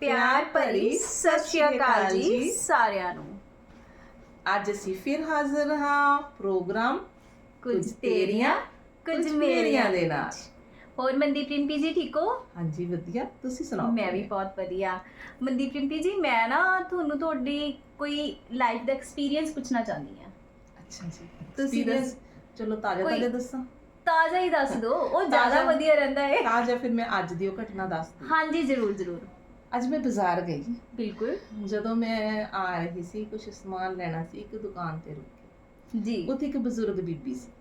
ਪਿਆਰ ਭਰੀ ਸਤਿ ਸ਼੍ਰੀ ਅਕਾਲ ਜੀ ਸਾਰਿਆਂ ਨੂੰ। ਅੱਜ ਅਸੀਂ ਫਿਰ ਹਾਜ਼ਰ ਹਾਂ ਪ੍ਰੋਗਰਾਮ ਕੁਝ ਤੇਰੀਆਂ ਕੁਝ ਮੇਰੀਆਂ ਦੇ ਨਾਲ। ਹੋਰ ਮਨਦੀਪ ਰਿੰਪੀ ਜੀ ਠੀਕ ਹੋ? ਹਾਂਜੀ ਵਧੀਆ। ਤੁਸੀਂ ਸੁਣਾਓ? ਮੈਂ ਵੀ ਬਹੁਤ ਵਧੀਆ। ਮਨਦੀਪ ਰਿੰਪੀ ਜੀ ਮੈਂ ਨਾ ਤੁਹਾਨੂੰ ਤੁਹਾਡੀ ਕੋਈ ਲਾਈਫ ਦਾ ਐਕਸਪੀਰੀਅੰਸ ਪੁੱਛਣਾ ਚਾਹੁੰਦੀ ਹਾਂ। ਅੱਛਾ ਜੀ ਤੁਸੀਂ ਚਲੋ ਤਾਜ਼ਾ ਤਾਜ਼ਾ ਦੱਸਾਂ। ਤਾਜ਼ਾ ਹੀ ਦੱਸ ਦਿਓ। ਉਹ ਜ਼ਿਆਦਾ ਵਧੀਆ ਰਹਿੰਦਾ ਹੈ ਤਾਜ਼ਾ ਫਿਰ ਮੈਂ ਅੱਜ ਦੀ ਉਹ ਘਟਨਾ ਦੱਸਦੀ ਹਾਂਜੀ ਜ਼ਰੂਰ ਜ਼ਰੂਰ। ਅੱਜ ਮੈਂ ਬਾਜ਼ਾਰ ਗਈ। ਬਿਲਕੁਲ। ਜਦੋਂ ਮੈਂ ਆ ਰਹੀ ਸੀ ਕੁਝ ਸਮਾਨ ਲੈਣਾ ਸੀ ਇੱਕ ਦੁਕਾਨ ਤੇ ਰੁਕ ਜੀ। ਉੱਥੇ ਇੱਕ ਬਜ਼ੁਰਗ ਬੀਬੀ ਸੀ।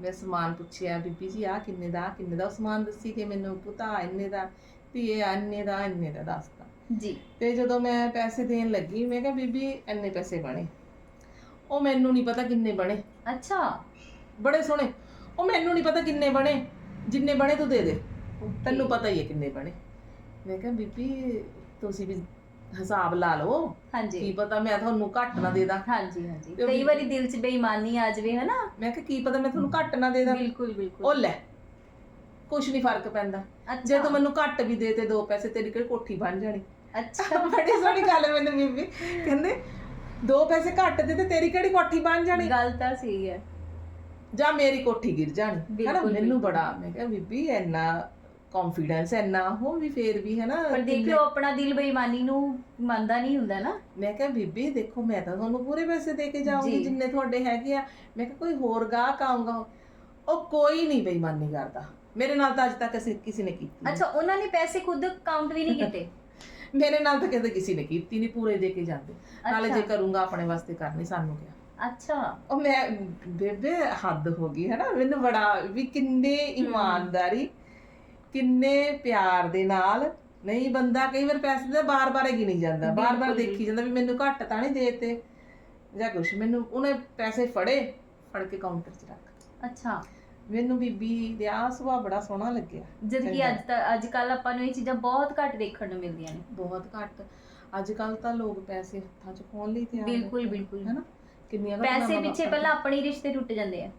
ਮੈਂ ਸਮਾਨ ਪੁੱਛਿਆ ਬੀਬੀ ਜੀ ਆ ਕਿੰਨੇ ਦਾ? ਕਿੰਨੇ ਦਾ ਸਮਾਨ ਦੱਸੀ ਕਿ ਮੈਨੂੰ? ਪੁੱਤਾ ਇੰਨੇ ਦਾ ਵੀ ਇਹ ਇੰਨੇ ਦਾ ਇੰਨੇ ਦਾ ਦੱਸਦਾ ਜੀ। ਤੇ ਜਦੋਂ ਮੈਂ ਪੈਸੇ ਦੇਣ ਲੱਗੀ ਮੈਂ ਕਿਹਾ ਬੀਬੀ ਇੰਨੇ ਪੈਸੇ ਬਣੇ। ਉਹ ਮੈਨੂੰ ਨਹੀਂ ਪਤਾ ਕਿੰਨੇ ਬਣੇ। ਅੱਛਾ। ਬੜੇ ਸੋਹਣੇ। ਉਹ ਮੈਨੂੰ ਨਹੀਂ ਪਤਾ ਕਿੰਨੇ ਬਣੇ। ਜਿੰਨੇ ਬਣੇ ਤੂੰ ਦੇ ਦੇ। ਤੈਨੂੰ ਪਤਾ ਹੀ ਹੈ ਕਿੰਨੇ ਬਣੇ। ਮੈਂ ਕਿਹਾ ਬੀਬੀ ਤੁਸੀਂ ਵੀ ਹਿਸਾਬ ਲਾ ਲਓ। ਕੀ ਹਾਂਜੀ ਪਤਾ ਮੈਂ ਤੁਹਾਨੂੰ ਘੱਟ ਨਾ ਦੇ ਦਾਂ। ਹਾਂਜੀ ਹਾਂਜੀ। ਤੇ ਕਈ ਵੀ- ਵਾਰੀ ਦਿਲ 'ਚ ਬੇਈਮਾਨੀ ਆ ਜਾਵੇ ਹਨਾ? ਮੈਂ ਕਿਹਾ ਕੀ ਪਤਾ ਮੈਂ ਤੁਹਾਨੂੰ ਘੱਟ ਨਾ ਦੇ ਦਾਂ। ਬਿਲਕੁਲ ਉਹ ਬਿਲਕੁਲ ਲੈ ਕੁਛ ਨਹੀਂ ਫ਼ਰਕ ਪੈਂਦਾ। ਅੱਛਾ। ਜੇ ਤੂੰ ਮੈਨੂੰ ਘੱਟ ਵੀ ਦੇ ਤੇ ਦੋ ਪੈਸੇ ਤੇਰੀ ਕਿਹੜੀ ਕੋਠੀ ਬਣ ਜਾਣੀ? ਅੱਛਾ। ਬੜੀ ਸੋਹਣੀ ਗੱਲ ਹੈ ਮੈਨੂੰ ਬੀਬੀ। ਕਹਿੰਦੇ ਦੋ ਪੈਸੇ ਘੱਟ ਦੇ ਤੇ ਤੇਰੀ ਕਿਹੜੀ ਕੋਠੀ ਬਣ ਜਾਣੀ? ਗੱਲ ਤਾਂ ਸਹੀ ਹੈ। ਜਾਂ ਮੇਰੀ ਕੋਠੀ ਗਿਰ ਜਾਣੀ। ਹੈਨਾ ਬਿਲਕੁਲ, ਮੈਨੂੰ ਬਿਲਕੁਲ। ਬੜਾ ਮੈਂ ਕਿਹਾ ਬੀਬੀ ਇੰਨਾ ਕੌਨਫੀਡੈਂਸ ਇੰਨਾ ਹੋ ਵੀ ਫੇਰ ਵੀ ਹੈਨਾ ਪਰ ਦੇਖ ਲਓ ਆਪਣਾ ਦਿਲ ਬੇਈਮਾਨੀ ਨੂੰ ਮੰਨਦਾ ਨਹੀਂ ਹੁੰਦਾ ਨਾ। ਮੈਂ ਕਿਹਾ ਬੀਬੀ ਦੇਖੋ ਮੈਂ ਤਾਂ ਤੁਹਾਨੂੰ ਪੂਰੇ ਪੈਸੇ ਦੇ ਕੇ ਜਾਊਂਗੀ। ਜਿੰਨੇ ਤੁਹਾਡੇ ਹੈਗੇ ਆ। ਮੈਂ ਕਿਹਾ ਕੋਈ ਹੋਰ ਗਾਹਕ ਆਊਗਾ ਉਹ ਕੋਈ ਨਹੀਂ ਬੇਈਮਾਨੀ ਕਰਦਾ। ਮੇਰੇ ਨਾਲ ਤਾਂ ਅੱਜ ਤੱਕ ਅਸੀਂ ਕਿਸੇ ਨੇ ਕੀਤੀ। ਅੱਛਾ ਉਹਨਾਂ ਨੇ ਪੈਸੇ ਖੁਦ ਕਾਊਂਟ ਵੀ ਨਹੀਂ ਕੀਤੇ? ਮੇਰੇ ਨਾਲ ਤਾਂ ਕਦੇ ਕਿਸੇ ਨੇ ਕੀਤੀ ਨਹੀਂ ਪੂਰੇ ਦੇ ਕੇ ਜਾਂਦੇ। ਨਾਲੇ ਜੇ। ਕਰੂੰਗਾ ਆਪਣੇ ਵਾਸਤੇ ਕਰਨੀ ਸਾਨੂੰ ਕਿਆ। ਅੱਛਾ। ਉਹ ਮੈਂ ਬੇਬੇ ਹੱਦ ਹੋ ਗਈ ਹੈ ਨਾ? ਮੈਨੂੰ ਬੜਾ ਵੀ ਕਿੰਨੇ ਇਮਾਨਦਾਰੀ ਕਿੰਨੇ ਪਿਆਰ ਦੇ ਨਾਲ ਨਹੀਂ ਬੰਦਾ ਕਈ ਵਾਰ ਪੈਸੇ ਦਾ ਬਾਰ-ਬਾਰ ਹੀ ਗਿਣੀ ਜਾਂਦਾ। ਬਾਰ-ਬਾਰ। ਦੇਖੀ ਜਾਂਦਾ ਵੀ ਮੈਨੂੰ ਘੱਟ ਤਾਂ ਨਹੀਂ ਦੇਤੇ ਜਾਂ ਕੁਛ। ਮੈਨੂੰ ਉਹਨੇ ਪੈਸੇ ਫੜੇ ਫੜ ਕੇ ਕਾਊਂਟਰ 'ਚ ਰੱਖ। ਅੱਛਾ। ਮੈਨੂੰ ਬੀਬੀ ਦਾ ਸੁਭਾਅ ਬੜਾ ਸੋਹਣਾ ਲੱਗਿਆ। ਜਦ ਕਿ ਚੰਗਾ। ਅੱਜ ਤੱਕ ਅੱਜ ਕੱਲ ਆਪਾਂ ਨੂੰ ਇਹ ਚੀਜ਼ਾਂ ਬਹੁਤ ਘੱਟ ਦੇਖਣ ਨੂੰ ਮਿਲਦੀਆਂ ਨੇ। ਬਹੁਤ ਘੱਟ। ਅੱਜ ਕੱਲ ਤਾਂ ਲੋਕ ਪੈਸੇ ਹੱਥਾਂ 'ਚ ਪਾਉਣ ਲਈ ਤਿਆਰ ਬਿਲਕੁਲ। ਬਿਲਕੁਲ। ਹੈਨਾ? ਕਿੰਨੀਆਂ ਪੈਸੇ ਪਿੱਛੇ ਪਹਿਲਾਂ ਆਪਣੇ ਰਿਸ਼ਤੇ ਟੁੱਟ ਜਾਂਦੇ ਆ।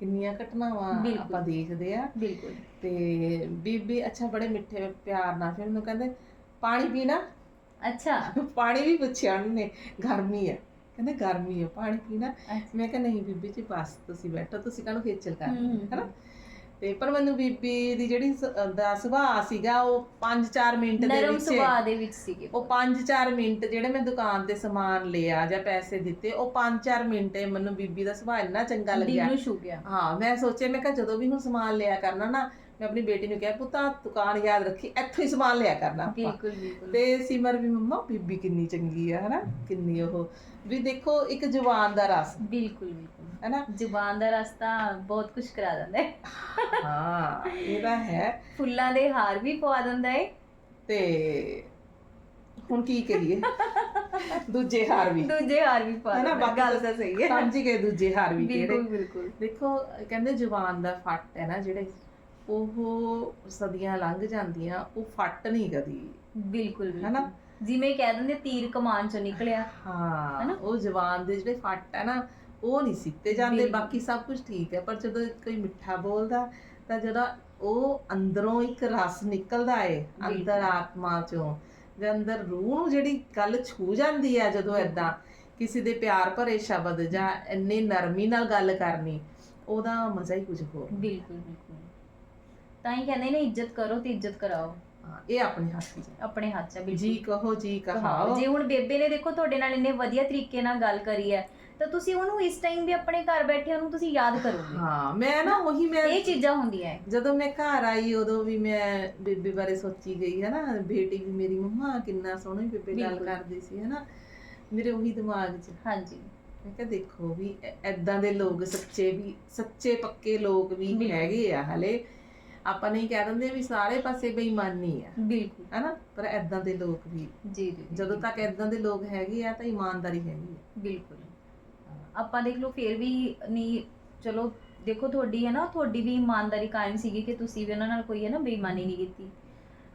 ਕਿੰਨੀਆਂ ਘਟਨਾਵਾਂ ਬਿਲਕੁਲ। ਆਪਾਂ ਦੇਖਦੇ ਆ। ਬਿਲਕੁਲ। ਤੇ ਬੀਬੀ ਅੱਛਾ ਬੜੇ ਮਿੱਠੇ ਪਿਆਰ ਨਾਲ ਫਿਰ ਮੈਨੂੰ ਕਹਿੰਦੇ ਪਾਣੀ ਪੀਣਾ? ਅੱਛਾ। ਪਾਣੀ ਵੀ ਪੁੱਛਿਆ ਉਹਨੇ ਗਰਮੀ ਹੈ ਕਹਿੰਦੇ ਗਰਮੀ ਹੈ ਪਾਣੀ ਪੀਣਾ। ਅੱਛਾ। ਮੈਂ ਕਿਹਾ ਨਹੀਂ ਬੀਬੀ ਜੀ ਬਸ ਤੁਸੀਂ ਬੈਠੋ ਤੁਸੀਂ ਕਾਹਨੂੰ ਖੇਚਲ ਕਰਦੇ ਹਮ, ਹੈਨਾ? ਤੇ ਪਰ ਮੈਨੂੰ ਬੀਬੀ ਦੀ ਜਿਹੜੀ ਸ- ਦਾ ਸੁਭਾਅ ਸੀਗਾ ਉਹ 5-4 ਮਿੰਟ ਦੇ ਨਰਮ ਵਿੱਚ ਸੁਭਾਅ ਦੇ ਵਿੱਚ ਸੀਗੇ ਉਹ 5-4 ਮਿੰਟ ਜਿਹੜੇ ਮੈਂ ਦੁਕਾਨ ਤੇ ਸਮਾਨ ਲਿਆ ਜਾਂ ਪੈਸੇ ਦਿੱਤੇ ਉਹ 5-4 ਮਿੰਟ ਮੈਨੂੰ ਬੀਬੀ ਦਾ ਸੁਭਾਅ ਇੰਨਾ ਚੰਗਾ ਦਿਲ ਲੱਗਿਆ। ਨੂੰ ਛੂ ਗਿਆ। ਹਾਂ ਮੈਂ ਸੋਚਿਆ ਮੈਂ ਕਿਹਾ ਜਦੋਂ ਵੀ ਹੁਣ ਸਮਾਨ ਲਿਆ ਕਰਨਾ ਨਾ ਮੈਂ ਆਪਣੀ ਬੇਟੀ ਨੂੰ ਕਿਹਾ ਪੁੱਤਾ ਦੁਕਾਨ ਯਾਦ ਰੱਖੀ ਇੱਥੋਂ ਹੀ ਸਮਾਨ ਲਿਆ ਕਰਨਾ ਆਪਾਂ। ਬਿਲਕੁਲ ਬਿਲਕੁਲ। ਤੇ ਸਿਮਰ ਵੀ ਮੰਮਾ ਬੀਬੀ ਕਿੰਨੀ ਚੰਗੀ ਆ ਹਨਾ? ਕਿੰਨੀ ਉਹ। ਵੀ ਦੇਖੋ ਇੱਕ ਜਵਾਨ ਦਾ ਰਸ। ਬਿਲਕੁਲ ਬਿਲਕੁਲ। ਹੈਨਾ ਜ਼ੁਬਾਨ ਦਾ ਰਸਤਾ ਬਹੁਤ ਕੁਝ ਕਰਾ ਦਿੰਦਾ ਹੈ। ਹਾਂ ਇਹਦਾ ਹੈ। ਫੁੱਲਾਂ ਦੇ ਹਾਰ ਵੀ ਪਵਾ ਦਿੰਦਾ ਹੈ। ਤੇ ਹੁਣ ਕੀ ਕਰੀਏ? ਦੂਜੇ ਹਾਰ ਵੀ। ਦੂਜੇ ਹਾਰ ਵੀ ਹੈਨਾ ਹੈ। ਬਾਕੀ ਗੱਲ ਤਾਂ ਸਹੀ ਹੈ। ਸਮਝ ਗਏ ਦੂਜੇ ਹਾਰ ਵੀ ਕਿਹੜੇ। ਬਿਲਕੁਲ ਬਿਲਕੁਲ। ਦੇਖੋ ਕਹਿੰਦੇ ਜਵਾਨ ਦਾ ਫੱਟ ਹੈ ਨਾ ਜਿਹੜੇ ਉਹ ਸਦੀਆਂ ਲੰਘ ਜਾਂਦੀਆਂ ਉਹ ਫੱਟ ਨਹੀਂ ਕਦੀ। ਬਿਲਕੁਲ ਹੈਨਾ? ਬਿਲਕੁਲ ਜਿਵੇਂ ਕਹਿ ਦਿੰਦੇ ਤੀਰ ਕਮਾਨ ਚੋਂ ਨਿਕਲਿਆ। ਹਾਂ ਹੈਨਾ? ਉਹ ਜਵਾਨ ਦੇ ਜਿਹੜੇ ਫੱਟ ਹੈ ਨਾ ਉਹ ਨਹੀਂ ਸਿੱਤੇ ਜਾਂਦੇ। ਬਾਕੀ ਸਭ ਕੁਝ ਠੀਕ ਹੈ ਪਰ ਜਦੋਂ ਕੋਈ ਮਿੱਠਾ ਬੋਲਦਾ ਤਾਂ ਜਿਹੜਾ ਉਹ ਅੰਦਰੋਂ ਇੱਕ ਰਸ ਨਿਕਲਦਾ ਏ ਅੰਦਰ। ਆਤਮਾ ਚੋਂ ਦੇ ਅੰਦਰ ਰੂਹ ਨੂੰ ਜਿਹੜੀ ਗੱਲ ਛੂ ਜਾਂਦੀ ਹੈ ਜਦੋਂ ਐਦਾਂ ਕਿਸੇ ਦੇ ਪਿਆਰ ਭਰੇ ਸ਼ਬਦ ਜਾਂ ਇੰਨੀ ਨਰਮੀ ਨਾਲ ਗੱਲ ਕਰਨੀ ਉਹਦਾ ਮਜ਼ਾ ਹੀ ਕੁਝ ਹੋਰ। ਬਿਲਕੁਲ ਬਿਲਕੁਲ। ਤਾਂ ਹੀ ਕਹਿੰਦੇ ਨੇ ਇੱਜ਼ਤ ਕਰੋ ਤੇ ਇੱਜ਼ਤ ਕਰਾਓ। ਇਹ ਆਪਣੇ ਹੱਥ 'ਚ ਹੈ। ਆਪਣੇ ਹੱਥ 'ਚ ਬਿਲਕੁਲ। ਜੀ ਕਹੋ ਜੀ ਕਹਾਓ। ਜੇ ਹੁਣ ਬੇਬੇ ਨੇ ਦੇਖੋ ਤੁਹਾਡੇ ਨਾਲ ਇੰਨੇ ਵਧੀਆ ਤਰੀਕੇ ਨਾਲ ਗੱਲ ਕਰੀ ਹੈ ਤਾਂ ਤੁਸੀਂ ਉਹਨੂੰ ਇਸ ਟਾਈਮ ਵੀ ਆਪਣੇ ਘਰ ਬੈਠਿਆਂ ਨੂੰ ਤੁਸੀਂ ਯਾਦ ਕਰੋਗੇ। ਹਾਂ ਮੈਂ ਨਾ ਉਹੀ ਮੈਂ ਇਹ ਚੀਜ਼ਾਂ ਹੁੰਦੀਆਂ ਹੈ ਜਦੋਂ ਮੈਂ ਘਰ ਆਈ ਉਦੋਂ ਵੀ ਮੈਂ ਬੇਬੇ ਬਾਰੇ ਸੋਚੀ ਗਈ ਹੈ ਨਾ ਬੇਟੀ ਵੀ ਮੇਰੀ ਮੰਮਾ ਕਿੰਨਾ ਸੋਹਣਾ ਬੇਬੇ ਗੱਲ। ਕਰਦੀ ਸੀ ਹੈ ਨਾ ਮੇਰੇ ਉਹੀ ਦਿਮਾਗ 'ਚ। ਹਾਂਜੀ। ਮੈਂ ਕਿਹਾ ਦੇਖੋ ਵੀ ਐਦਾਂ ਦੇ ਲੋਕ ਸੱਚੇ ਵੀ ਸੱਚੇ ਪੱਕੇ ਲੋਕ ਵੀ। ਹੈਗੇ ਆ ਹਲੇ। ਆਪਾਂ ਨਹੀਂ ਕਹਿ ਦਿੰਦੇ ਵੀ ਸਾਰੇ ਪਾਸੇ ਬੇਈਮਾਨੀ ਆ ਬਿਲਕੁਲ। ਹੈਨਾ। ਪਰ ਐਦਾਂ ਦੇ ਲੋਕ ਵੀ। ਜੀ ਜੀ, ਜਦੋਂ ਤੱਕ ਐਦਾਂ ਦੇ ਲੋਕ ਹੈਗੇ ਆ ਤਾਂ ਇਮਾਨਦਾਰੀ ਹੈਗੀ ਆ। ਬਿਲਕੁਲ। ਆਪਾਂ ਦੇਖ ਲਓ ਫੇਰ ਵੀ ਨਹੀਂ ਚਲੋ ਦੇਖੋ ਤੁਹਾਡੀ ਹੈ ਨਾ ਤੁਹਾਡੀ ਵੀ ਇਮਾਨਦਾਰੀ ਕਾਇਮ ਸੀਗੀ ਕਿ ਤੁਸੀਂ ਵੀ ਉਹਨਾਂ ਨਾਲ ਕੋਈ ਹੈ ਨਾ ਬੇਈਮਾਨੀ ਨਹੀਂ ਕੀਤੀ।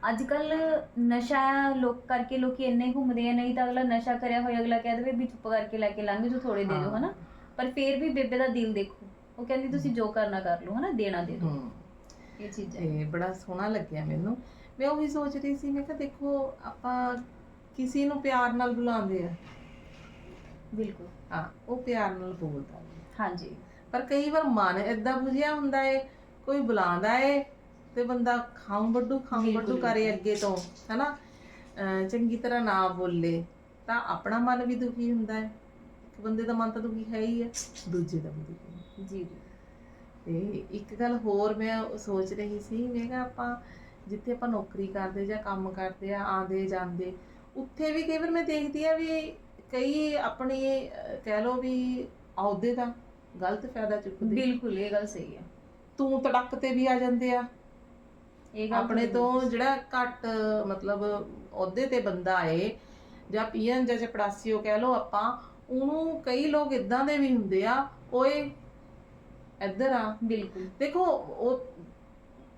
ਅੱਜ ਕੱਲ ਨਸ਼ਾ ਲੋਕ ਕਰਕੇ ਲੋਕੀ ਇੰਨੇ ਘੁੰਮਦੇ ਆ ਨਹੀਂ ਤਾਂ ਅਗਲਾ ਨਸ਼ਾ ਕਰਿਆ ਹੋਇਆ ਅਗਲਾ ਕਹਿ ਦੇਵੇ ਵੀ ਚੁੱਪ ਕਰਕੇ ਲੈ ਕੇ ਲੰਘ ਜੋ ਥੋੜੇ ਦੇ ਦਿਓ। ਹਨਾ। ਪਰ ਫੇਰ ਵੀ ਬੇਬੇ ਦਾ ਦਿਲ ਦੇਖੋ ਉਹ ਕਹਿੰਦੀ ਤੁਸੀਂ ਜੋ ਕਰਨਾ ਕਰ ਲਓ ਹਨਾ ਦੇਣਾ ਦੇ ਦਿਓ। ਇਹ ਚੀਜ਼। ਹੈ ਬੜਾ ਸੋਹਣਾ ਲੱਗਿਆ ਮੈਨੂੰ। ਮੈਂ ਉਹੀ ਸੋਚ ਰਹੀ ਸੀ ਮੈਂ ਕਿਹਾ ਦੇਖੋ ਆਪਾਂ ਕਿਸੇ ਨੂੰ ਪਿਆਰ ਨਾਲ ਬੁਲਾਉਂਦੇ ਆ ਬਿਲਕੁਲ। ਹਾਂ ਉਹ ਪਿਆਰ ਨਾਲ ਬੋਲਦਾ ਹੈ। ਹਾਂਜੀ। ਪਰ ਕਈ ਵਾਰ ਮਨ ਏਦਾਂ ਬੁਝਿਆ ਹੁੰਦਾ ਏ ਕੋਈ ਬੁਲਾਉਂਦਾ ਏ ਤੇ ਬੰਦਾ ਖਾਉ ਵੱਡੂ ਖਾਉ ਵੱਡੂ ਕਰੇ ਅੱਗੇ ਤੋਂ ਹਨਾ? ਚੰਗੀ ਤਰ੍ਹਾਂ ਨਾ ਬੋਲੇ ਤਾਂ ਆਪਣਾ ਮਨ ਵੀ ਦੁਖੀ ਹੁੰਦਾ ਹੈ। ਇੱਕ ਬੰਦੇ ਦਾ ਮਨ ਤਾਂ ਦੁਖੀ ਹੈ ਹੀ ਹੈ ਦੂਜੇ ਦਾ ਵੀ ਦੁਖੀ ਜੀ ਤੇ ਇੱਕ ਗੱਲ ਹੋਰ ਮੈਂ ਸੋਚ ਰਹੀ ਸੀ ਮੈਂ ਕਿਹਾ ਆਪਾਂ ਜਿੱਥੇ ਆਪਾਂ ਨੌਕਰੀ ਕਰਦੇ ਜਾਂ ਕੰਮ ਕਰਦੇ ਆ ਆਂਦੇ ਜਾਂਦੇ ਉੱਥੇ ਵੀ ਕਈ ਵਾਰ ਮੈਂ ਦੇਖਦੀ ਆ ਵੀ ਕਈ ਆਪਣੀ ਅਹ, ਕਹਿ ਲੋ ਵੀ ਅਹੁਦੇ ਦਾ ਗਲਤ ਫਾਇਦਾ ਚੁੱਕਦੇ। ਬਿਲਕੁਲ ਇਹ ਗੱਲ ਸਹੀ ਹੈ। ਤੂੰ ਤੜਕ ਤੇ ਵੀ ਆ ਜਾਂਦੇ ਆ। ਇਹ ਗੱਲ ਆਪਣੇ ਤਾਂ ਜਿਹੜਾ ਘੱਟ ਮਤਲਬ ਅਹੁਦੇ ਤੇ ਬੰਦਾ ਏ ਜਾਂ ਪੀਐਨ ਜਾਂ ਚਪੜਾਸੀਓ ਕਹਿ ਲੋ ਆਪਾਂ ਉਹਨੂੰ ਕਈ ਲੋਕ ਇਦਾਂ ਦੇ ਵੀ ਹੁੰਦੇ ਆ ਓਏ ਇੱਧਰ ਆ। ਬਿਲਕੁਲ। ਦੇਖੋ ਉਹ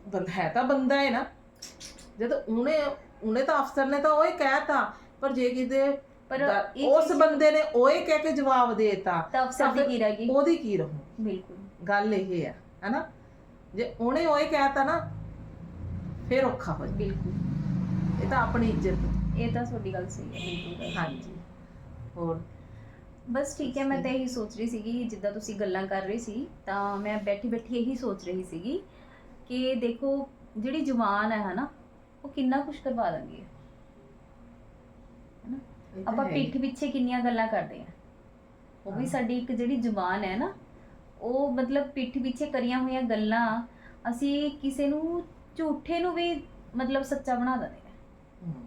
ਬੰਦਾ ਹੈ ਤਾਂ ਬੰਦਾ ਹੈ ਨਾ। ਜਦ ਉਹਨੇ ਉਹਨੇ ਤਾਂ ਅਫਸਰ ਨੇ ਤਾਂ ਓਏ ਕਹਿਤਾ ਪਰ ਜੇ ਕਿਤੇ ਪਰ ਦਾ- ਇਹ ਉਸ ਚੀਜ਼- ਬੰਦੇ ਨੇ ਓਏ ਕਹਿ ਕੇ ਜਵਾਬ ਦੇਤਾ ਤਾਂ ਅਫਸਰ ਦੀ ਕੀ ਰਹੇਗੀ ਉਹਦੀ ਕੀ ਰਹੂ? ਬਿਲਕੁਲ। ਗੱਲ ਇਹ ਹੈ ਹੈਨਾ? ਜੇ ਉਹਨੇ ਓਏ ਕਹਿਤਾ ਨਾ ਫਿਰ ਔਖਾ ਹੋ ਜਾਂਦਾ। ਬਿਲਕੁਲ। ਇਹ ਤਾਂ ਆਪਣੀ ਇੱਜ਼ਤ। ਇਹ ਤਾਂ ਤੁਹਾਡੀ ਗੱਲ ਸਹੀ ਹੈ ਬਿਲਕੁਲ ਗੱਲ। ਹਾਂਜੀ। ਹੋਰ? ਬਸ ਠੀਕ ਹੈ ਮੈਂ ਤਾਂ ਇਹੀ ਸੋਚ ਰਹੀ ਸੀਗੀ ਜਿੱਦਾਂ ਤੁਸੀਂ ਗੱਲਾਂ ਕਰ ਰਹੇ ਸੀ ਤਾਂ ਮੈਂ ਬੈਠੀ ਬੈਠੀ ਇਹੀ ਸੋਚ ਰਹੀ ਸੀਗੀ ਕਿ ਦੇਖੋ ਜਿਹੜੀ ਜਵਾਨ ਹੈ ਹਨਾ ਉਹ ਕਿੰਨਾ ਕੁਝ ਕਰਵਾ ਦਿੰਦੀ ਹੈ। ਤਾਂ ਆਪਾਂ ਹੈ। ਪਿੱਠ ਪਿੱਛੇ ਕਿੰਨੀਆਂ ਗੱਲਾਂ ਕਰਦੇ ਆ ਉਹ ਵੀ ਹਾਂ। ਸਾਡੀ ਇੱਕ ਜਿਹੜੀ ਜ਼ੁਬਾਨ ਹੈ ਨਾ ਉਹ ਮਤਲਬ ਪਿੱਠ ਪਿੱਛੇ ਕਰੀਆਂ ਹੋਈਆਂ ਗੱਲਾਂ ਅਸੀਂ ਕਿਸੇ ਨੂੰ ਝੂਠੇ ਨੂੰ ਵੀ ਮਤਲਬ ਸੱਚਾ ਬਣਾ ਦਿੰਦੇ ਆ ਹਮ।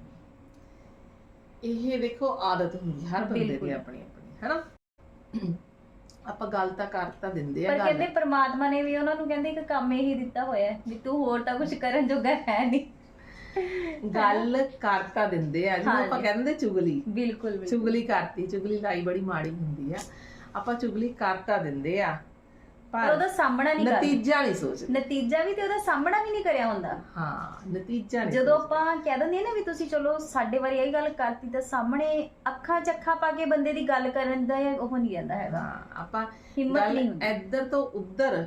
ਇਹ ਦੇਖੋ ਆਦਤ ਹੁੰਦੀ ਹੈ ਹਰ ਬੰਦੇ ਦੀ ਬਿਲਕੁਲ। ਆਪਣੀ ਆਪਣੀ ਹੈਨਾ ਆਪਾਂ ਗੱਲ ਤਾਂ ਕਰ ਤਾਂ ਦਿੰਦੇ ਆ ਪਰ ਗੱਲ ਕਹਿੰਦੇ ਪ੍ਰਮਾਤਮਾ ਨੇ ਵੀ ਉਹਨਾਂ ਨੂੰ ਕਹਿੰਦੇ ਇੱਕ ਕੰਮ ਇਹੀ ਦਿੱਤਾ ਹੋਇਆ ਹੈ ਵੀ ਤੂੰ ਹੋਰ ਤਾਂ ਕੁਝ ਕਰਨ ਜੋਗਾ ਹੈ ਨਹੀਂ ਗੱਲ ਕਰ ਤਾਂ ਦਿੰਦੇ ਆ ਜਿਹਨੂੰ ਆਪਾਂ। ਕਹਿੰਦੇ ਚੁਗਲੀ। ਬਿਲਕੁਲ ਬਿਲਕੁਲ। ਚੁਗਲੀ ਕਰਤੀ ਚੁਗਲੀ ਲਾਈ ਬੜੀ ਮਾੜੀ ਹੁੰਦੀ ਆ। ਆਪਾਂ ਚੁਗਲੀ ਕਰ ਤਾਂ ਦਿੰਦੇ ਆ ਪਰ ਉਹਦਾ ਸਾਹਮਣਾ ਨਹੀਂ ਕਰਦੇ। ਨਤੀਜਾ ਨਹੀਂ ਸੋਚਦੇ। ਨਤੀਜਾ ਵੀ ਤੇ ਉਹਦਾ ਸਾਹਮਣਾ ਵੀ ਨਹੀਂ ਕਰਿਆ ਹੁੰਦਾ। ਹਾਂ ਨਤੀਜਾ ਨਹੀਂ ਜਦੋਂ। ਆਪਾਂ ਕਹਿ ਦਿੰਦੇ ਨਾ ਵੀ ਤੁਸੀਂ ਚਲੋ ਸਾਡੇ ਬਾਰੇ ਇਹ ਗੱਲ ਕਰਤੀ ਤਾਂ ਸਾਹਮਣੇ ਅੱਖਾਂ 'ਚ ਅੱਖਾਂ ਪਾ ਕੇ ਬੰਦੇ ਦੀ ਗੱਲ ਕਰਨ ਦਾ ਉਹ ਨਹੀਂ ਜਾਂਦਾ ਹੈਗਾ। ਆਪਾਂ ਹਿੰਮਤ ਨਹੀਂ ਇੱਧਰ ਤੋਂ ਉੱਧਰ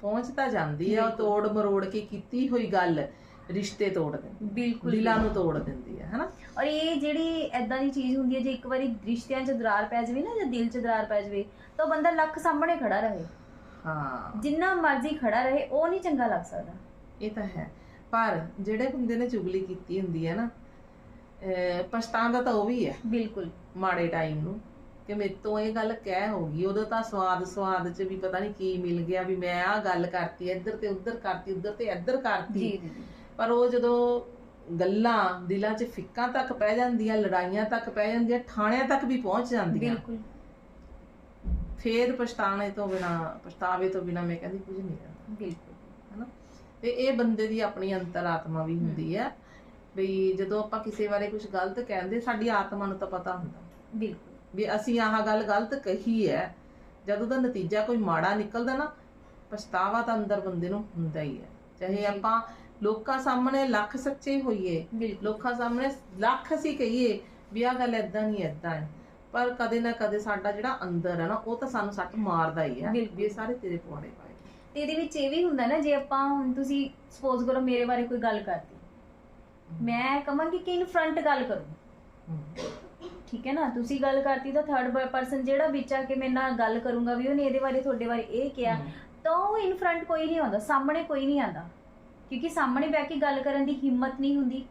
ਪਹੁੰਚ ਤਾਂ ਜਾਂਦੀ ਆ। ਤੋੜ ਮਰੋੜ ਕੇ ਕੀਤੀ ਹੋਈ ਗੱਲ। ਰਿਸ਼ਤੇ ਤੋੜ ਦਿੰਦੀ ਬਿਲਕੁਲ ਦਿਲਾਂ ਨੂੰ ਤੋੜ ਦਿੰਦੀ ਹੈ ਹਨਾ? ਔਰ ਇਹ ਜਿਹੜੀ ਐਦਾਂ ਦੀ ਚੀਜ਼ ਹੁੰਦੀ ਹੈ ਜੇ ਇੱਕ ਵਾਰੀ ਰਿਸ਼ਤਿਆਂ 'ਚ ਦਰਾਰ ਪੈ ਜਾਵੇ ਨਾ ਜਾਂ ਦਿਲ 'ਚ ਦਰਾਰ ਪੈ ਜਾਵੇ ਤਾਂ ਬੰਦਾ ਲੱਖ ਸਾਹਮਣੇ ਖੜਾ ਰਹੇ। ਹਾਂ। ਜਿੰਨਾ ਮਰਜ਼ੀ ਖੜਾ ਰਹੇ ਉਹ ਨਹੀਂ ਚੰਗਾ ਲੱਗ ਸਕਦਾ। ਇਹ ਤਾਂ ਹੈ। ਪਰ ਜਿਹੜੇ ਬੰਦੇ ਨੇ ਚੁਗਲੀ ਕੀਤੀ ਹੁੰਦੀ ਹੈ ਨਾ ਪਛਤਾਉਂਦਾ ਤਾਂ ਉਹ ਵੀ ਹੈ। ਬਿਲਕੁਲ। ਮਾੜੇ ਟਾਈਮ ਨੂੰ ਕਿ ਮੇਰੇ ਤੋਂ ਇਹ ਗੱਲ ਕਹਿ ਹੋ ਗਈ ਉਦੋਂ ਤਾਂ ਸਵਾਦ ਸਵਾਦ ਚ ਵੀ ਪਤਾ ਨਹੀਂ ਕੀ ਮਿਲ ਗਿਆ ਵੀ ਮੈਂ ਆਹ ਗੱਲ ਕਰਤੀ ਇੱਧਰ ਤੇ ਉੱਧਰ ਕਰਤੀ ਉੱਧਰ ਤੇ ਇੱਧਰ ਕਰਤੀ। ਜੀ ਜੀ। ਪਰ ਉਹ ਜਦੋਂ ਗੱਲਾਂ ਦਿਲਾਂ 'ਚ ਫਿੱਕਾਂ ਤੱਕ ਪੈ ਜਾਂਦੀਆਂ ਲੜਾਈਆਂ ਤੱਕ ਪੈ ਜਾਂਦੀਆਂ ਥਾਣਿਆਂ ਤੱਕ ਵੀ ਪਹੁੰਚ ਜਾਂਦੀਆਂ। ਬਿਲਕੁਲ। ਫੇਰ ਪਛਤਾਣੇ ਤੋਂ ਬਿਨਾ ਪਛਤਾਵੇ ਤੋਂ ਬਿਨਾ ਮੈਂ ਕਹਿੰਦੀ ਕੁਝ ਨਹੀਂ ਰਹਿੰਦਾ। ਬਿਲਕੁਲ। ਹਨਾ? ਤੇ ਇਹ ਬੰਦੇ ਦੀ ਆਪਣੀ ਅੰਤਰਾਤਮਾ ਵੀ ਹੁੰਦੀ ਆ ਵੀ ਜਦੋਂ ਆਪਾਂ ਕਿਸੇ ਬਾਰੇ ਕੁਝ ਗਲਤ ਕਹਿੰਦੇ ਸਾਡੀ ਆਤਮਾ ਨੂੰ ਤਾਂ ਪਤਾ ਹੁੰਦਾ। ਬਿਲਕੁਲ। ਵੀ ਅਸੀਂ ਆਹ ਗੱਲ ਗਲਤ ਕਹੀ ਹੈ ਜਦ ਉਹਦਾ ਨਤੀਜਾ ਕੋਈ ਮਾੜਾ ਨਿਕਲਦਾ ਨਾ ਪਛਤਾਵਾ ਤਾਂ ਅੰਦਰ ਬੰਦੇ ਨੂੰ ਹੁੰਦਾ ਹੀ ਹੈ। ਚਾਹੇ। ਆਪਾਂ ਲੋਕਾਂ ਸਾਹਮਣੇ ਲੱਖ ਸੱਚੇ ਹੋਈਏ ਲੋਕਾਂ ਸਾਹਮਣੇ ਲੱਖ ਅਸੀਂ ਕਹੀਏ ਵੀ ਆਹ ਗੱਲ ਐਦਾਂ ਨਹੀਂ ਐਦਾਂ ਹੈ। ਪਰ ਕਦੇ ਨਾ ਕਦੇ ਸਾਡਾ ਜਿਹੜਾ ਅੰਦਰ ਹੈ ਨਾ ਉਹ ਤਾਂ ਸਾਨੂੰ ਸੱਟ ਮਾਰਦਾ ਹੀ ਹੈ। ਵੀ ਇਹ ਸਾਰੇ ਤੇਰੇ ਪੁਆੜੇ ਪਾਏ ਤੇ ਇਹਦੇ ਵਿੱਚ ਇਹ ਵੀ ਹੁੰਦਾ ਨਾ ਜੇ ਆਪਾਂ ਹੁਣ ਤੁਸੀਂ ਸਪੋਜ਼ ਕਰੋ ਮੇਰੇ ਬਾਰੇ ਕੋਈ ਗੱਲ ਕਰਤੀ। ਮੈਂ ਕਹਾਂਗੀ ਕਿ ਇਨ ਫਰੰਟ ਗੱਲ ਕਰੋ। ਠੀਕ ਹੈ ਨਾ? ਤੁਸੀਂ ਗੱਲ ਕਰਤੀ ਤਾਂ ਥਰਡ ਪਰਸਨ ਜਿਹੜਾ ਵਿੱਚ ਆ ਕੇ ਮੇਰੇ ਨਾਲ ਗੱਲ ਕਰੂੰਗਾ ਵੀ ਉਹਨੇ ਇਹਦੇ ਬਾਰੇ ਤੁਹਾਡੇ ਬਾਰੇ ਇਹ ਕਿਹਾ। ਤਾਂ ਉਹ ਇਨ ਫਰੰਟ ਕੋਈ ਨਹੀਂ ਆਉਂਦਾ ਸਾਹਮਣੇ ਕੋਈ ਨਹੀਂ ਆਉਂਦਾ। ਕਿਉਂਕਿ ਸਾਹਮਣੇ ਬਹਿ ਕੇ ਗੱਲ ਕਰਨ ਦੀ ਹਿੰਮਤ ਨਹੀਂ ਹੁੰਦੀ।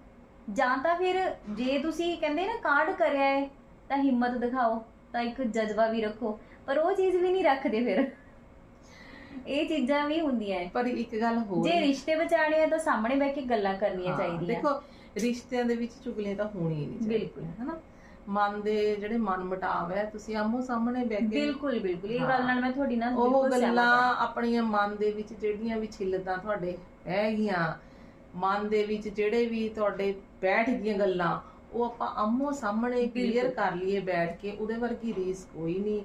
ਜਾਂ ਤਾਂ ਫਿਰ ਜੇ ਤੁਸੀਂ ਕਹਿੰਦੇ ਨਾ ਕਾਂਡ ਕਰਿਆ ਹੈ ਤਾਂ ਹਿੰਮਤ ਦਿਖਾਓ ਤਾਂ ਇੱਕ ਜਜ਼ਬਾ ਵੀ ਰੱਖੋ। ਪਰ ਉਹ ਚੀਜ਼ ਵੀ ਨਹੀਂ ਰੱਖਦੇ ਫਿਰ। ਇਹ ਚੀਜ਼ਾਂ ਵੀ ਹੁੰਦੀਆਂ ਹੈ ਪਰ ਇੱਕ ਗੱਲ ਹੋਰ ਜੇ ਰਿਸ਼ਤੇ ਬਚਾਣੇ ਆ ਤਾਂ ਸਾਹਮਣੇ ਬਹਿ ਕੇ ਗੱਲਾਂ ਕਰਨੀਆਂ ਚਾਹੀਦੀਆਂ। ਦੇਖੋ ਰਿਸ਼ਤਿਆਂ ਦੇ ਵਿੱਚ ਚੁਗਲੀਆਂ ਤਾਂ ਹੋਣੀ ਹੀ ਨਹੀਂ ਚਾਹੀਦੀਆਂ। ਬਿਲਕੁਲ। ਹਨਾ? ਮਨ ਦੇ ਜਿਹੜੇ ਮਨ ਮਟਾਵ ਹੈ ਤੁਸੀਂ ਆਮੋ ਸਾਹਮਣੇ ਬਹਿ ਕੇ ਬਿਲਕੁਲ ਬਿਲਕੁਲ। ਇਹ। ਗੱਲ ਨਾਲ ਮੈਂ ਤੁਹਾਡੀ ਨਾਲ ਉਹ ਬਿਲਕੁਲ ਸਹਿਮਤ ਗੱਲਾਂ ਹਾਂ। ਆਪਣੀਆਂ ਮਨ ਦੇ ਵਿੱਚ ਜਿਹੜੀਆਂ ਵੀ ਛਿੱਲਦਾਂ ਤੁਹਾਡੇ ਗਈਆਂ। ਮਨ ਦੇ ਵਿੱਚ ਜਿਹੜੇ ਵੀ ਤੁਹਾਡੇ ਬੈਠ ਗਈਆਂ ਗੱਲਾਂ ਉਹ ਆਪਾਂ ਆਮੋ ਸਾਹਮਣੇ ਕਲੀਅਰ। ਕਰ ਲਈਏ ਬੈਠ ਕੇ ਉਹਦੇ ਵਰਗੀ ਰੀਸ ਕੋਈ ਨਹੀਂ।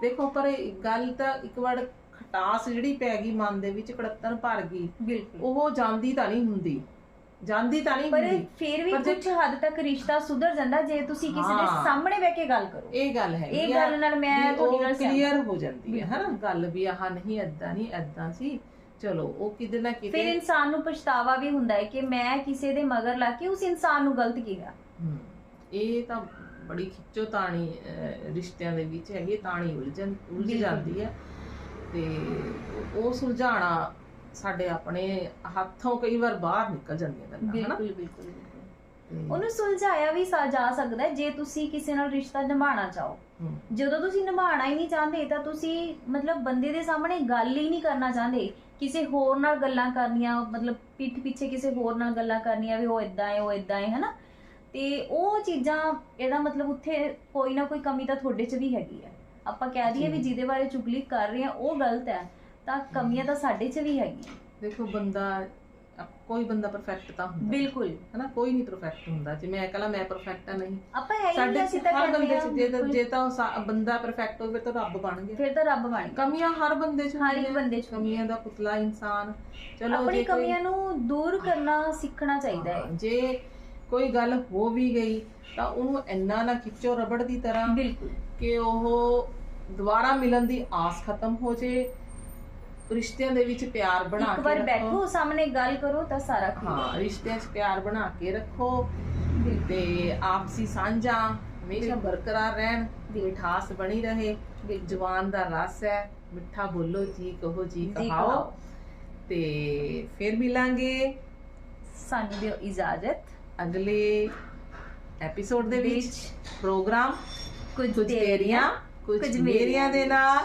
ਦੇਖੋ ਪਰ ਗੱਲ ਤਾਂ ਇੱਕ ਵਾਰ ਖਟਾਸ ਜਿਹੜੀ ਪੈ ਗਈ ਮਨ ਦੇ ਵਿੱਚ ਕੜੱਤਨ ਭਰ ਗਈ ਉਹ ਜਾਂਦੀ ਤਾਂ ਨਹੀਂ ਹੁੰਦੀ। ਜਾਂਦੀ ਤਾਂ ਨਹੀਂ ਪਰ ਫਿਰ ਵੀ ਕੁਝ ਹੱਦ ਤੱਕ ਰਿਸ਼ਤਾ ਸੁਧਰ ਜਾਂਦਾ ਜੇ ਤੁਸੀਂ ਕਿਸੇ ਦੇ। ਸਾਹਮਣੇ ਬਹਿ ਕੇ ਗੱਲ ਕਰੋ। ਇਹ ਗੱਲ ਹੈ ਇਹ ਗੱਲ ਨਾਲ ਮੈਂ ਤੁਹਾਡੀ ਨਾਲ ਕਲੀਅਰ ਹੋ। ਜਾਂਦੀ ਹੈ। ਹਨਾ? ਗੱਲ ਵੀ ਆਹ ਨਹੀਂ ਐਦਾਂ ਨਹੀਂ ਐਦਾਂ ਸੀ। ਚਲੋ ਉਹ ਕਿਤੇ ਨਾ ਫਿਰ ਕਿਤੇ ਇਨਸਾਨ ਨੂੰ ਪਛਤਾਵਾ ਵੀ ਹੁੰਦਾ ਹੈ ਕਿ ਮੈਂ ਕਿਸੇ ਦੇ ਮਗਰ ਲੱਗ ਕੇ ਉਸ ਇਨਸਾਨ ਨੂੰ ਗਲਤ ਕੀਤਾ ਹਮ, ਇਹ ਤਾਂ ਬੜੀ ਖਿੱਚੋ ਤਾਣੀ ਅਹ, ਰਿਸ਼ਤਿਆਂ ਦੇ ਵਿੱਚ ਹੈਗੀ ਤਾਣੀ ਉਲਝਣ ਉਲਝ ਬਿਲਕੁਲ। ਜਾਂਦੀ ਹੈ। ਤੇ ਉਹ ਸੁਲਝਾਣਾ ਸਾਡੇ ਆਪਣੇ ਹੱਥੋਂ ਕਈ ਵਾਰ ਬਾਹਰ ਨਿਕਲ ਜਾਂਦੀਆਂ ਗੱਲਾਂ ਹਨਾ? ਬਿਲਕੁਲ ਬਿਲਕੁਲ ਬਿਲਕੁਲ। ਤੇ, ਉਹਨੂੰ ਸੁਲਝਾਇਆ ਵੀ ਸਾ- ਜਾ ਸਕਦਾ ਹੈ ਜੇ ਤੁਸੀਂ ਕਿਸੇ ਨਾਲ ਰਿਸ਼ਤਾ ਨਿਭਾਉਣਾ ਚਾਹੋ। ਹਮ, ਜਦੋਂ ਤੁਸੀਂ ਨਿਭਾਉਣਾ ਹੀ ਨਹੀਂ ਚਾਹੁੰਦੇ ਤਾਂ ਤੁਸੀਂ ਮਤਲਬ ਬੰਦੇ ਦੇ ਸਾਹਮਣੇ ਗੱਲ ਹੀ ਨਹੀਂ ਕਰਨਾ ਚਾਹੁੰਦੇ। ਕਿਸੇ ਹੋਰ ਨਾਲ ਗੱਲਾਂ ਕਰਨੀਆਂ ਮਤਲਬ ਪਿੱਠ ਪਿੱਛੇ ਕਿਸੇ ਹੋਰ ਨਾਲ ਗੱਲਾਂ ਕਰਨੀਆਂ ਵੀ ਉਹ ਇਦਾਂ ਹੈ ਉਹ ਇਦਾਂ ਹੈ ਹਨਾ? ਤੇ ਉਹ ਚੀਜ਼ਾਂ ਇਹਦਾ ਮਤਲਬ ਉੱਥੇ ਕੋਈ ਨਾ ਕੋਈ ਕਮੀ ਤਾਂ ਤੁਹਾਡੇ 'ਚ ਵੀ ਹੈਗੀ ਹੈ। ਆਪਾਂ ਕਹਿ ਦਈਏ ਵੀ। ਜਿਹਦੇ ਬਾਰੇ ਚੁਗਲੀ ਕਰ ਰਹੇ ਆ ਉਹ ਗਲਤ ਹੈ ਤਾਂ ਕਮੀਆਂ ਤਾਂ ਸਾਡੇ 'ਚ ਵੀ ਹੈਗੀਆਂ। ਦੇਖੋ ਬੰਦਾ ਕੋਈ ਬੰਦਾ ਪਰਫੈਕਟ ਤਾਂ ਹੁੰਦਾ ਬਿਲਕੁਲ। ਹਨਾ ਕੋਈ ਨਹੀਂ ਪਰਫੈਕਟ ਹੁੰਦਾ। ਜੇ ਮੈਂ ਕਹਲਾ ਮੈਂ ਪਰਫੈਕਟ ਆ ਨਹੀਂ। ਆਪਾਂ ਹੈ ਨਹੀਂ ਅਸੀਂ ਤਾਂ ਹਰ ਬੰਦੇ ਚ ਜੇ ਤਾਂ। ਜੇ ਤਾਂ ਉਹ ਸਾ- ਬੰਦਾ ਪਰਫੈਕਟ ਹੋਵੇ ਤਾਂ ਰੱਬ ਬਣ ਗਿਆ। ਫਿਰ ਤਾਂ ਰੱਬ ਬਣ ਗਿਆ। ਕਮੀਆਂ ਹਰ ਬੰਦੇ ਚ ਹਰ ਇੱਕ ਹੁੰਦੀਆਂ। ਬੰਦੇ 'ਚ ਕਮੀਆਂ ਦਾ ਪੁਤਲਾ ਇਨਸਾਨ। ਚਲੋ ਆਪਣੀ ਜੇ ਕੋਈ ਕਮੀਆਂ ਨੂੰ ਦੂਰ ਕਰਨਾ ਸਿੱਖਣਾ ਚਾਹੀਦਾ ਹਾਂ, ਜੇ ਕੋਈ ਗੱਲ ਹੋ ਵੀ ਗਈ ਤਾਂ ਉਹਨੂੰ ਇੰਨਾ ਨਾ ਖਿੱਚੋ ਰਬੜ ਦੀ ਤਰ੍ਹਾਂ ਬਿਲਕੁਲ। ਕਿ ਉਹ ਦੁਬਾਰਾ ਮਿਲਣ ਦੀ ਆਸ ਖਤਮ ਹੋ ਜੇ। ਰਿਸ਼ਤਿਆਂ ਦੇ ਵਿੱਚ ਪਿਆਰ ਬਣਾ ਇੱਕ ਕੇ ਵਾਰ ਰੱਖੋ। ਬੈਠੋ ਸਾਹਮਣੇ ਗੱਲ ਕਰੋ ਤਾਂ ਸਾਰਾ clear ਹਾਂ ਰਿਸ਼ਤਿਆਂ 'ਚ ਪਿਆਰ ਬਣਾ ਕੇ ਰੱਖੋ। ਤੇ ਆਪਸੀ ਸਾਂਝਾਂ ਹਮੇਸ਼ਾ ਬਰਕਰਾਰ ਰਹਿਣ ਮਿਠਾਸ ਬਣੀ ਰਹੇ। ਜਵਾਨ ਦਾ ਰਸ ਹੈ ਮਿੱਠਾ ਬੋਲੋ ਜੀ ਕਹੋ ਜੀ ਜੀ ਕਹਾਓ। ਕਹਾਓ। ਤੇ ਫਿਰ ਮਿਲਾਂਗੇ ਸਾਨੂੰ ਦਿਓ ਇਜਾਜ਼ਤ। ਅਗਲੇ ਐਪੀਸੋਡ ਦੇ ਵਿੱਚ। ਪ੍ਰੋਗਰਾਮ ਕੁਝ ਕੁਝ ਤੇਰੀਆਂ ਕੁਝ ਮੇਰੀਆਂ ਦੇ ਨਾਲ।